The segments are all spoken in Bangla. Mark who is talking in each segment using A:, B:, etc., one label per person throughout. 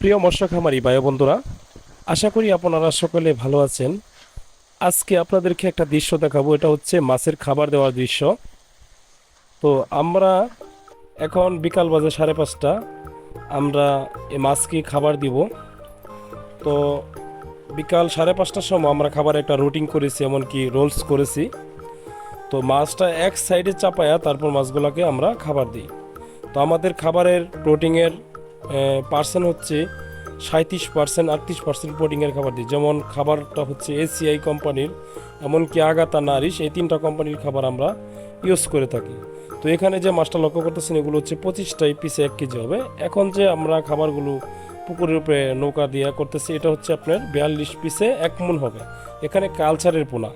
A: প্রিয় মৎস্য খামারি ও বন্ধুরা, আশা করি আপনারা সকলে ভালো আছেন। আজকে আপনাদেরকে একটা দৃশ্য দেখাবো, এটা হচ্ছে মাছের খাবার দেওয়ার দৃশ্য। তো আমরা এখন বিকাল বাজে সাড়ে পাঁচটা, আমরা এই মাছকে খাবার দিব। তো বিকাল সাড়ে পাঁচটার সময় আমরা খাবার একটা রুটিং করেছি, এমনকি রোলস করেছি। তো মাছটা এক সাইডে চাপায়া তারপর মাছগুলোকে আমরা খাবার দিই। তো আমাদের খাবারের প্রোটিনের পার্সেন্ট হচ্ছে সাঁত্রিশ পার্সেন্ট, আটত্রিশ পার্সেন্ট প্রোটিনের খাবার দিই যেমন খাবারটা হচ্ছে এসিআই কোম্পানির এমনকি আগাতা নারিশ, এই তিনটা কোম্পানির খাবার আমরা ইউজ করে থাকি। তো এখানে যে মাছটা লক্ষ্য করতেছেন, এগুলো হচ্ছে পঁচিশটাই পিসে এক কেজি হবে। এখন যে আমরা খাবারগুলো পুকুরের উপরে নৌকা দিয়ে করতেছি, এটা হচ্ছে আপনার বিয়াল্লিশ পিসে এক মন হবে। এখানে কালচারের পোনা।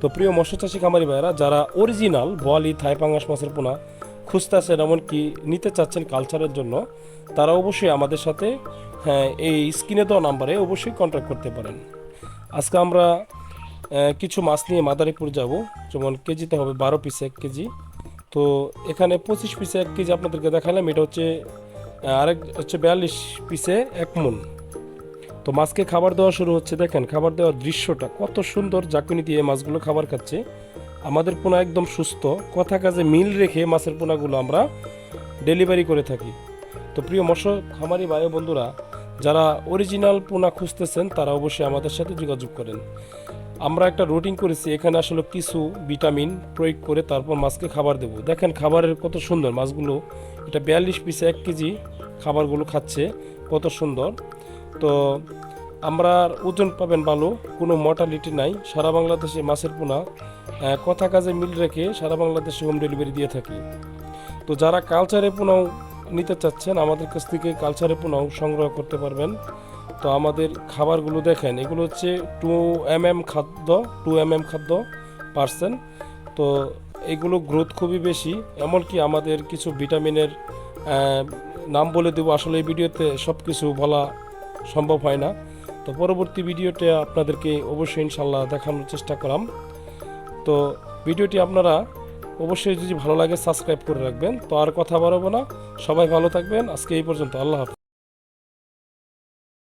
A: তো প্রিয় মৎস্যচাষী খামারি ভাইরা যারা অরিজিনাল বোয়ালি থাইপাঙ্গাস মাছের পোনা খুঁজতেছেন এমনকি নিতে চাচ্ছেন কালচারের জন্য, তারা অবশ্যই আমাদের সাথে হ্যাঁ এই স্ক্রিনে দেওয়া নাম্বারে অবশ্যই কন্ট্যাক্ট করতে পারেন। আজকে আমরা কিছু মাছ নিয়ে মাদারীপুর যাব, যেমন কেজিতে হবে বারো পিসে এক কেজি। তো এখানে পঁচিশ পিসে এক কেজি আপনাদেরকে দেখালাম, এটা হচ্ছে আরেক, হচ্ছে বিয়াল্লিশ পিসে এক মন। তো মাছকে খাবার দেওয়া শুরু হচ্ছে, দেখেন, খাবার দেওয়ার দৃশ্যটা কত সুন্দর জাকুনি দিয়ে মাছগুলো খাবার খাচ্ছে। আমাদের পোনা একদম সুস্থ। কথা কাজে মিল রেখে মাছের পোনাগুলো আমরা ডেলিভারি করে থাকি। তো প্রিয় মৎস্য খামারি ভাই বন্ধুরা, যারা অরিজিনাল পোনা খুঁজতেছেন, তারা অবশ্যই আমাদের সাথে যোগাযোগ করেন। আমরা একটা রুটিন করেছি, এখানে আসলে কিছু ভিটামিন প্রয়োগ করে তারপর মাছকে খাবার দেব। দেখেন খাবারের কত সুন্দর, মাছগুলো, এটা বিয়াল্লিশ পিসে এক কেজি খাবারগুলো খাচ্ছে, কত সুন্দর। তো আমরা ওজন পাবেন ভালো কোনো মর্টালিটি নাই, সারা বাংলাদেশে মাছের পোনা কথা কাজে মিল রেখে সারা বাংলাদেশে হোম ডেলিভারি দিয়ে থাকি। তো যারা কালচারে পোনাও নিতে চাচ্ছেন, আমাদের কাছ থেকে কালচারে পোনাও সংগ্রহ করতে পারবেন। তো আমাদের খাবারগুলো দেখেন, এগুলো হচ্ছে টু এম এম খাদ্য টু এম এম খাদ্য পার্সেন্ট তো এগুলো গ্রোথ খুবই বেশি, এমনকি আমাদের কিছু ভিটামিনের নাম বলে দেবো, আসলে এই ভিডিওতে সব কিছু বলা সম্ভব হয় না। তো পরবর্তী ভিডিওতে আপনাদেরকে অবশ্যই ইনশাল্লাহ দেখানোর চেষ্টা করাম। তো ভিডিওটি আপনারা অবশ্যই যদি ভালো লাগে সাবস্ক্রাইব করে রাখবেন। তো আর কথা বাড়াবো না। সবাই ভালো থাকবেন। আজকে এই পর্যন্ত। আল্লাহ হাফিজ।